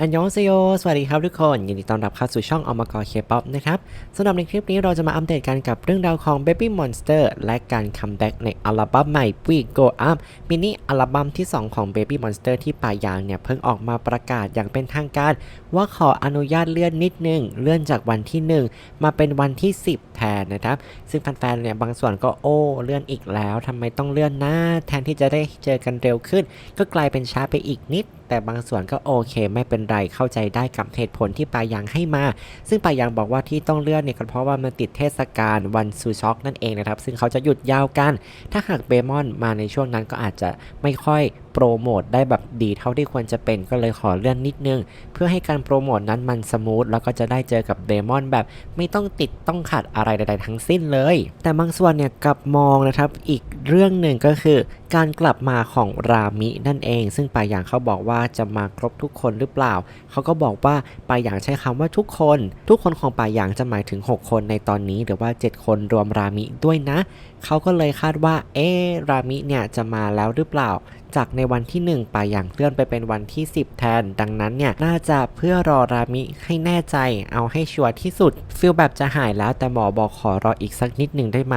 อันยองเซโยสวัสดีครับทุกคน ยินดีต้อนรับเข้าสู่ช่องอมกรเคป๊อปนะครับสำหรับในคลิปนี้เราจะมาอัปเดตกันกับเรื่องราวของ Baby Monster และการคัมแบ็กในอัลบั้มใหม่ We Go Up มินิอัลบั้มที่ 2 ของ Baby Monster ที่ป่ายางเนี่ย เพิ่งออกมาประกาศอย่างเป็นทางการ ว่าขออนุญาตเลื่อนนิดนึง เลื่อนจากวันที่ 1 มาเป็นวันที่ 10 แทนนะครับ ซึ่งแฟนๆเนี่ยบางส่วนก็โอ้เลื่อนอีกแล้วทำไมต้องเลื่อนนะแทนที่จะได้เจอกันเร็วขึ้น ก็กลายเป็นช้าไปอีกนิด แต่บางส่วนก็โอเค ไม่เป็นไรเข้าใจได้กับเหตุผลที่ปายางให้มา ซึ่งปายางบอกว่าที่ต้องเลื่อนเนี่ยก็เพราะว่ามันติดเทศกาลวันซูช็อกนั่นเองนะครับ ซึ่งเขาจะหยุดยาวกัน ถ้าหากเบมอนมาในช่วงนั้นก็อาจจะไม่ค่อย โปรโมทได้แบบดีเท่าที่ควรจะเป็นก็เลยขอเลื่อนนิดนึง เพื่อให้การโปรโมทนั้นมันสมูทแล้วก็จะได้เจอกับเดมอนแบบไม่ต้องติดต้องขัดอะไรใดๆทั้งสิ้นเลย แต่บางส่วนเนี่ยกลับมองนะครับอีกเรื่องหนึ่งก็คือการกลับมาของรามินั่นเอง ซึ่งปายางเขาบอกว่าจะมาครบทุกคนหรือเปล่า เขาก็บอกว่าปายางใช้คำว่าทุกคน ทุกคนของปายางจะหมายถึง 6 คนในตอนนี้ หรือว่า 7 คนรวมรามิด้วยนะ เขาก็เลยคาดว่า เอ๊รามิเนี่ยจะมาแล้วหรือเปล่า จากในวันที่1ป่าอย่างเลื่อนไปเป็นวันที่ 10 แทน ดังนั้นเนี่ยน่าจะเพื่อรอรามิให้แน่ใจ เอาให้ชัวร์ที่สุดฟีลแบบจะหายแล้วแต่หมอบอกขอรออีกสักนิดหนึ่งได้ไหม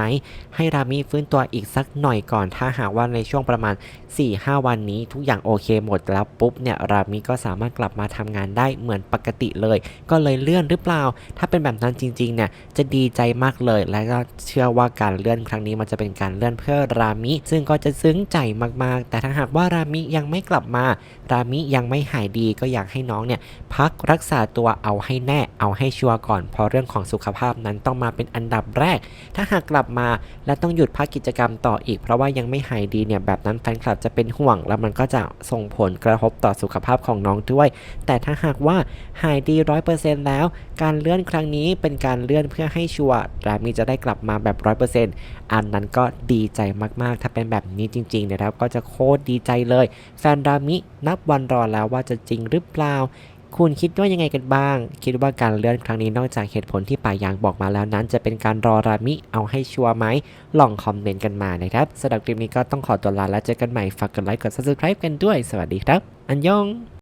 ให้รามิฟื้นตัวอีกสักหน่อยก่อน ถ้าหากว่าในช่วงประมาณ 4-5 วันนี้ทุกอย่างโอเคหมดแล้วปุ๊บเนี่ยรามิก็สามารถกลับมาทำงานได้เหมือนปกติเลย ก็เลยเลื่อนหรือเปล่า ถ้าเป็นแบบนั้นจริงๆเนี่ยจะดีใจมากเลย และก็เชื่อว่าการเลื่อนครั้งนี้มันจะเป็นการเลื่อนเพื่อรามิ ซึ่งก็จะซึ้งใจมากๆ แต่ถ้าหากว่ารามิยังไม่กลับมา รามิยังไม่หายดีก็อยากให้น้องเนี่ยพักรักษาตัวเอาให้แน่เอาให้ชัวร์ก่อน เพราะเรื่องของสุขภาพนั้นต้องมาเป็นอันดับแรก ถ้าหากกลับมาและต้องหยุดพักกิจกรรมต่ออีก เพราะว่ายังไม่หายดีเนี่ยแบบนั้นแฟนคลับจะเป็นห่วง แล้วมันก็จะส่งผลกระทบต่อสุขภาพของน้องด้วย แต่ถ้าหากว่าหายดีร้อยเปอร์เซ็นต์แล้ว การเลื่อนครั้งนี้เป็นการเลื่อนเพื่อให้ชัวร์รามิจะได้กลับมาแบบร้อยเปอร์เซ็นต์อันนั้นก็ดีใจมากๆ ถ้าเป็นแบบนี้จริงๆเนี่ยนะครับก็จะโคตรดีใจเลย แฟนรามินับวันรอแล้วว่าจะจริงหรือเปล่า คุณคิดว่ายังไงกันบ้าง คิดว่าการเลื่อนครั้งนี้นอกจากเหตุผลที่ป่ายางบอกมาแล้วนั้น จะเป็นการรอรามิเอาให้ชัวร์ไหมลองคอมเมนต์กันมานะครับสำหรับคลิปนี้ก็ต้องขอตัวลาแล้วเจอกันใหม่ฝากกดไลค์กด subscribe กันด้วย สวัสดีครับ อันยอง